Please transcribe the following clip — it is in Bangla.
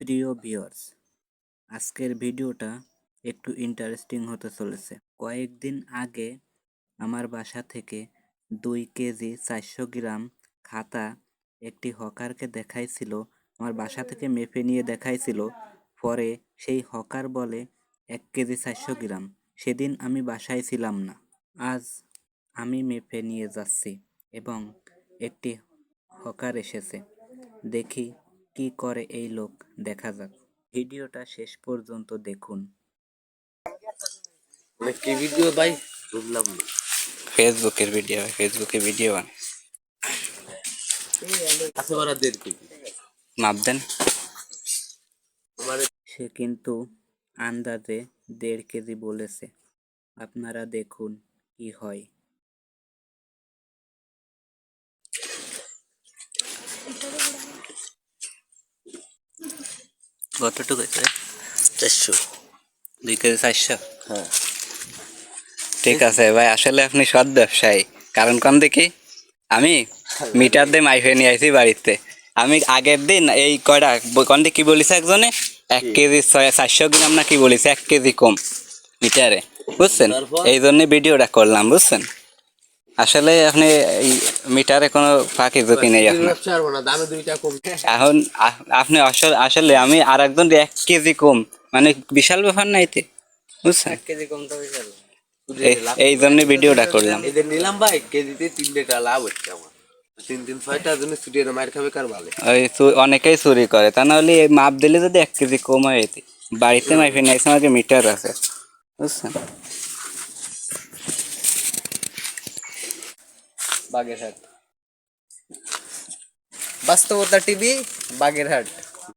প্রিয় ভিউয়ার্স, আজকের ভিডিওটা একটু ইন্টারেস্টিং হতে চলেছে। কয়েকদিন আগে আমার বাসা থেকে দুই কেজি চারশো গ্রাম খাতা একটি হকারকে দেখাইছিল, আমার বাসা থেকে মেপে নিয়ে দেখাইছিল। পরে সেই হকার বলে, এক কেজি চারশো গ্রাম, সেদিন আমি বাসায় ছিলাম না, আজ আমি মেপে নিয়ে যাচ্ছি। এবং একটি হকার এসেছে, দেখি কি করে এই লোক? দেখা যাক। ভিডিওটা শেষ পর্যন্ত দেখুন। কি ভিডিও ভাই বুঝলাম না। ফেসবুকের ভিডিও ফেসবুকে ভিডিও মাপ দেন। সে কিন্তু আন্দাজে দেড় কেজি বলেছে। আপনারা দেখুন কি হয়। কতটুকু হয়েছে চারশো। দুই কেজি চারশো? হ্যাঁ। ঠিক আছে ভাই আসলে আপনি সৎ ব্যবসায়ী। কারণ কোন দেখি আমি মিটার দিয়ে মাইফে নিয়ে আইছি বাড়িতে। আমি আগের দিন এই কয়টা কোন কি বলিস একজনে? এক কেজি ছয় চারশো গ্রাম না কি বলিস এক কেজি কম মিটারে। বুঝছেন? এই জন্য ভিডিওটা করলাম বুঝছেন? আসলে আপনি এই মিটারে কোনো ফাঁকি ঝুঁকি নেই এখন। আপনি আসলে আসলে আমি আর একজন এক কেজি কম মানে বিশাল ব্যাপার না এতে বুঝছেন? কেজি কম তো বিশাল এই- জন্য ভিডিওটা করলাম। এদের নিলাম ভাই কেজিতে তিন টাকা লাভ হচ্ছে আমার। তিন তিন ছয়টার জন্য ছুটিয়ে মায়ের খাবে কার ভালো ওই অনেকেই চুরি করে তা নাহলে মাপ দিলে যদি এক কেজি কম হয় এতে। বাড়িতে মাইফে নিয়েছে আমাকে মিটার আছে বুঝছেন? বাগেরহাট। বাস্তবতা টিভি বাগেরহাট।